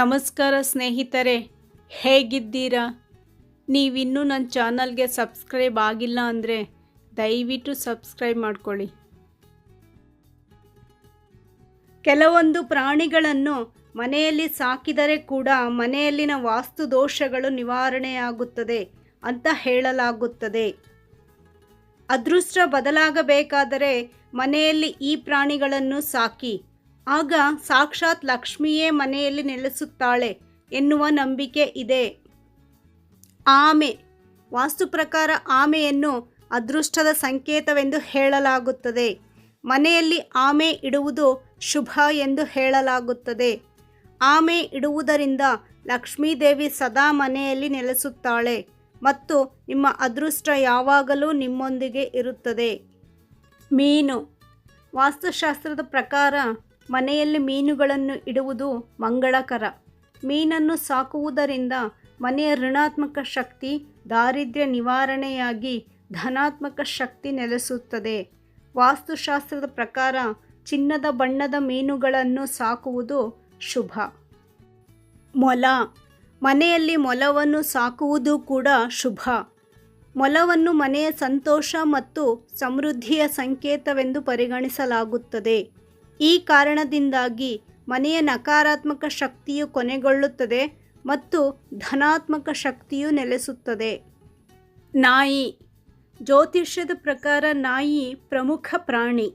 ನಮಸ್ಕಾರ ಸ್ನೇಹಿತರೆ, ಹೇಗಿದ್ದೀರಾ? ನೀವಿನ್ನೂ ನನ್ನ ಚಾನಲ್ಗೆ ಸಬ್ಸ್ಕ್ರೈಬ್ ಆಗಿಲ್ಲ ಅಂದರೆ ದಯವಿಟ್ಟು ಸಬ್ಸ್ಕ್ರೈಬ್ ಮಾಡ್ಕೊಳ್ಳಿ. ಕೆಲವೊಂದು ಪ್ರಾಣಿಗಳನ್ನು ಮನೆಯಲ್ಲಿ ಸಾಕಿದರೆ ಕೂಡ ಮನೆಯಲ್ಲಿನ ವಾಸ್ತು ದೋಷಗಳು ನಿವಾರಣೆಯಾಗುತ್ತದೆ ಅಂತ ಹೇಳಲಾಗುತ್ತದೆ. ಅದೃಷ್ಟ ಬದಲಾಗಬೇಕಾದರೆ ಮನೆಯಲ್ಲಿ ಈ ಪ್ರಾಣಿಗಳನ್ನು ಸಾಕಿ. ಆಗ ಸಾಕ್ಷಾತ್ ಲಕ್ಷ್ಮಿಯೇ ಮನೆಯಲ್ಲಿ ನೆಲೆಸುತ್ತಾಳೆ ಎನ್ನುವ ನಂಬಿಕೆ ಇದೆ. ಆಮೆ, ವಾಸ್ತು ಪ್ರಕಾರ ಆಮೆಯನ್ನು ಅದೃಷ್ಟದ ಸಂಕೇತವೆಂದು ಹೇಳಲಾಗುತ್ತದೆ. ಮನೆಯಲ್ಲಿ ಆಮೆ ಇಡುವುದು ಶುಭ ಎಂದು ಹೇಳಲಾಗುತ್ತದೆ. ಆಮೆ ಇಡುವುದರಿಂದ ಲಕ್ಷ್ಮೀದೇವಿ ಸದಾ ಮನೆಯಲ್ಲಿ ನೆಲೆಸುತ್ತಾಳೆ ಮತ್ತು ನಿಮ್ಮ ಅದೃಷ್ಟ ಯಾವಾಗಲೂ ನಿಮ್ಮೊಂದಿಗೆ ಇರುತ್ತದೆ. ಮೀನು, ವಾಸ್ತುಶಾಸ್ತ್ರದ ಪ್ರಕಾರ ಮನೆಯಲ್ಲಿ ಮೀನುಗಳನ್ನು ಇಡುವುದು ಮಂಗಳಕರ. ಮೀನನ್ನು ಸಾಕುವುದರಿಂದ ಮನೆಯ ಋಣಾತ್ಮಕ ಶಕ್ತಿ ದಾರಿದ್ರ್ಯ ನಿವಾರಣೆಯಾಗಿ ಧನಾತ್ಮಕ ಶಕ್ತಿ ನೆಲೆಸುತ್ತದೆ. ವಾಸ್ತುಶಾಸ್ತ್ರದ ಪ್ರಕಾರ ಚಿನ್ನದ ಬಣ್ಣದ ಮೀನುಗಳನ್ನು ಸಾಕುವುದು ಶುಭ. ಮೊಲ. ಮನೆಯಲ್ಲಿ ಮೊಲವನ್ನು ಸಾಕುವುದು ಕೂಡ ಶುಭ. ಮೊಲವನ್ನು ಮನೆಯ ಸಂತೋಷ ಮತ್ತು ಸಮೃದ್ಧಿಯ ಸಂಕೇತವೆಂದು ಪರಿಗಣಿಸಲಾಗುತ್ತದೆ. ಈ ಕಾರಣದಿಂದಾಗಿ ಮನೆಯ ನಕಾರಾತ್ಮಕ ಶಕ್ತಿಯು ಕೊನೆಗೊಳ್ಳುತ್ತದೆ ಮತ್ತು ಧನಾತ್ಮಕ ಶಕ್ತಿಯು ನೆಲೆಸುತ್ತದೆ. ನಾಯಿ. ಜ್ಯೋತಿಷ್ಯದ ಪ್ರಕಾರ ನಾಯಿ ಪ್ರಮುಖ ಪ್ರಾಣಿ.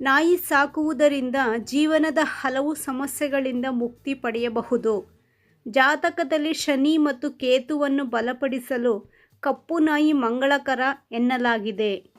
ನಾಯಿ ಸಾಕುವುದರಿಂದ ಜೀವನದ ಹಲವು ಸಮಸ್ಯೆಗಳಿಂದ ಮುಕ್ತಿ ಪಡೆಯಬಹುದು. ಜಾತಕದಲ್ಲಿ ಶನಿ ಮತ್ತು ಕೇತುವನ್ನು ಬಲಪಡಿಸಲು ಕಪ್ಪು ನಾಯಿ ಮಂಗಳಕರ ಎನ್ನಲಾಗಿದೆ.